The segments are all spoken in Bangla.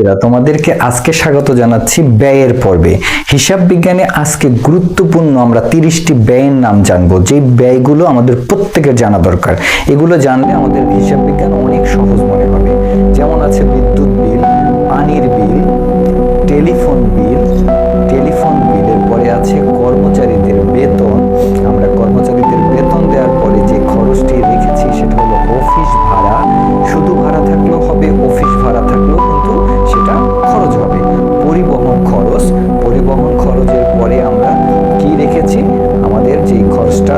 এরা তোমাদেরকে আজকে স্বাগত জানাচ্ছি ব্যয়ের পর্বে। হিসাব বিজ্ঞানে আজকে গুরুত্বপূর্ণ আমরা তিরিশটি ব্যয়ের নাম জানব। যে ব্যয়গুলো আমাদের প্রত্যেকের জানা দরকার। এগুলো জানলে আমাদের হিসাব বিজ্ঞান অনেক সহজ মনে হবে। যেমন আছে বিদ্যুৎ বিল, পানির বিল, টেলিফোন বিল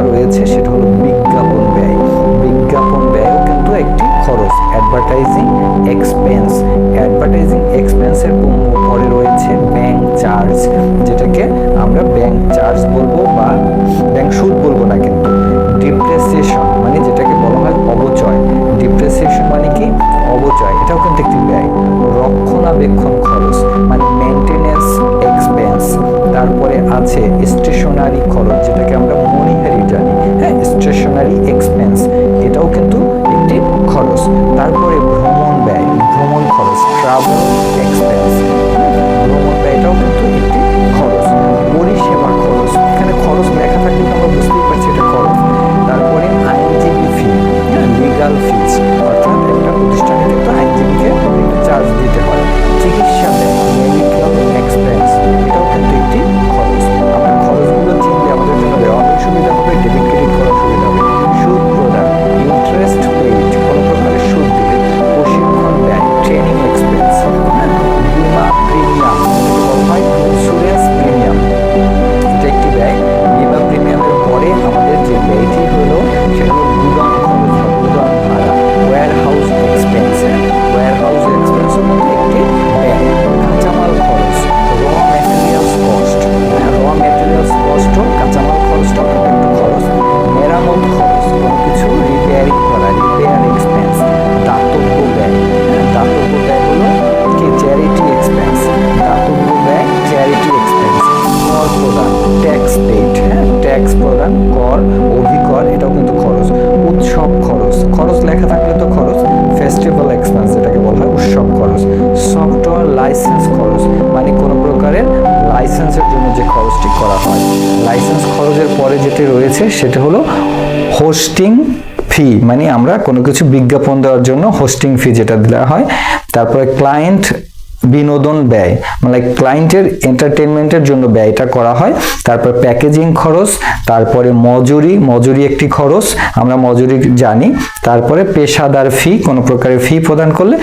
রয়েছে সেটা হলো বিজ্ঞাপন ব্যয়। বিজ্ঞাপন ব্যয়ও কিন্তু একটি খরচ। অ্যাডভার্টাইজিং এক্সপেন্স অ্যাডভার্টাইজিং এক্সপেন্সের পরে রয়েছে ব্যাংক চার্জ যেটাকে আমরা ব্যাংক চার্জ বলব বা ব্যাংক সুদ বলব না কিন্তু। ডিপ্রেসিয়েশন মানে যেটাকে বলা হয় অবচয়। ডিপ্রেসিয়েশন মানে কি? অবচয়। এটাও কিন্তু একটি ব্যয়। রক্ষণাবেক্ষণ খরচ মানে মেনটেনেন্স এক্সপেন্স তারপরে আছে স্টেশনারি খরচ, যেটাকে আমরা মনিহারি প্রদান ট্যাক্স পেড হ্যাঁ? ট্যাক্স প্রদান, কর, অভিকর, এটাও কিন্তু খরচ। উৎসব খরচ খরচ লেখা থাকলে তো খরচ। ফেস্টিভ্যাল এক্সপেন্স যেটাকে বলা হয়, উৎসব খরচ। সফটওয়্যার লাইসেন্স খরচ মানে কোনো প্রকারের লাইসেন্সের জন্য যে খরচটি করা হয়। লাইসেন্স খরচের পরে যেটি রয়েছে, সেটা হলো হোস্টিং ফি মানে আমরা কোনো কিছু বিজ্ঞাপন দেওয়ার জন্য হোস্টিং ফি যেটা দেওয়া হয়। তারপরে ক্লায়েন্ট বিনোদন ব্যয় মানে ক্লায়েন্টের এন্টারটেনমেন্টের জন্য ব্যয়টা করা হয়, তারপর প্যাকেজিং খরচ, তারপরে মজুরি মজুরি একটি খরচ, আমরা মজুরি জানি, তারপরে পেশাদার ফি কোনো প্রকারের ফি প্রদান করলে